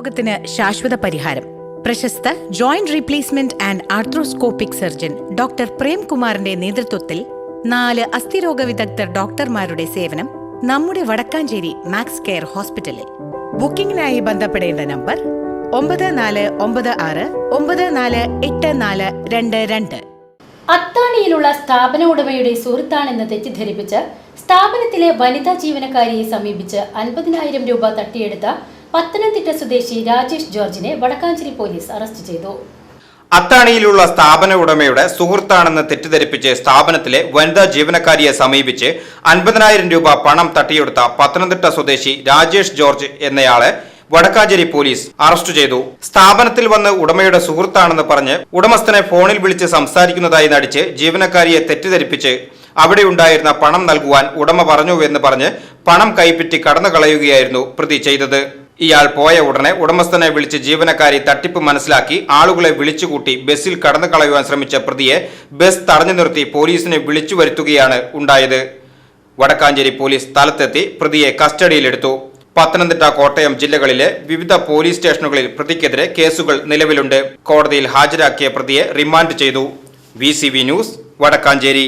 രോഗത്തിന് ശാശ്വത പരിഹാരം. പ്രശസ്ത joint replacement and arthroscopic surgeon doctor പ്രേംകുമാറിന്റെ നേതൃത്വത്തിൽ നാല് അസ്ഥിരോഗ വിദഗ്ധർ ഡോക്ടർമാരുടെ സേവനം നമ്മുടെ വടക്കാഞ്ചേരി മാക്സ് കെയർ ഹോസ്പിറ്റലിൽ. ബുക്കിംഗിനായി ബന്ധപ്പെടേണ്ട നമ്പർ ഒമ്പത് നാല് ഒമ്പത് ആറ് ഒമ്പത് നാല് എട്ട് നാല് രണ്ട് രണ്ട്. അത്താണിയിലുള്ള സ്ഥാപന ഉടമയുടെ സുഹൃത്താണെന്ന് തെറ്റിദ്ധരിപ്പിച്ച് സ്ഥാപനത്തിലെ വനിതാ ജീവനക്കാരിയെ സമീപിച്ച് അൻപതിനായിരം രൂപ തട്ടിയെടുത്ത പത്തനംതിട്ട സ്വദേശി രാജേഷ് ജോർജിനെ വടക്കാഞ്ചേരി പോലീസ് അറസ്റ്റ് ചെയ്തു. അത്താണിയിലുള്ള സ്ഥാപന ഉടമയുടെ സുഹൃത്താണെന്ന് തെറ്റിദ്ധരിപ്പിച്ച് സ്ഥാപനത്തിലെ വനിതാ ജീവനക്കാരിയെ സമീപിച്ച് അൻപതിനായിരം രൂപ പണം തട്ടിയെടുത്ത പത്തനംതിട്ട സ്വദേശി രാജേഷ് ജോർജ് എന്നയാളെ വടക്കാഞ്ചേരി പോലീസ് അറസ്റ്റ് ചെയ്തു. സ്ഥാപനത്തിൽ വന്ന് ഉടമയുടെ സുഹൃത്താണെന്ന് പറഞ്ഞ് ഉടമസ്ഥനെ ഫോണിൽ വിളിച്ച് സംസാരിക്കുന്നതായി നടിച്ച് ജീവനക്കാരിയെ തെറ്റിദ്ധരിപ്പിച്ച് അവിടെ ഉണ്ടായിരുന്ന പണം നൽകുവാൻ ഉടമ പറഞ്ഞു എന്ന് പറഞ്ഞ് പണം കൈപ്പറ്റി കടന്നു കളയുകയായിരുന്നു പ്രതി ചെയ്തത്. ഇയാൾ പോയ ഉടനെ ഉടമസ്ഥനെ വിളിച്ച് ജീവനക്കാരി തട്ടിപ്പ് മനസ്സിലാക്കി ആളുകളെ വിളിച്ചുകൂട്ടി ബസ്സിൽ കടന്നു കളയുവാൻ ശ്രമിച്ച പ്രതിയെ ബസ് തടഞ്ഞു നിർത്തി പോലീസിനെ വിളിച്ചു വരുത്തുകയാണ് ഉണ്ടായത്. വടക്കാഞ്ചേരി പോലീസ് സ്ഥലത്തെത്തി പ്രതിയെ കസ്റ്റഡിയിലെടുത്തു. പത്തനംതിട്ട കോട്ടയം ജില്ലകളിലെ വിവിധ പോലീസ് സ്റ്റേഷനുകളിൽ പ്രതിക്കെതിരെ കേസുകൾ നിലവിലുണ്ട്. കോടതിയിൽ ഹാജരാക്കിയ പ്രതിയെ റിമാൻഡ് ചെയ്തു. V news Vadakkanchery.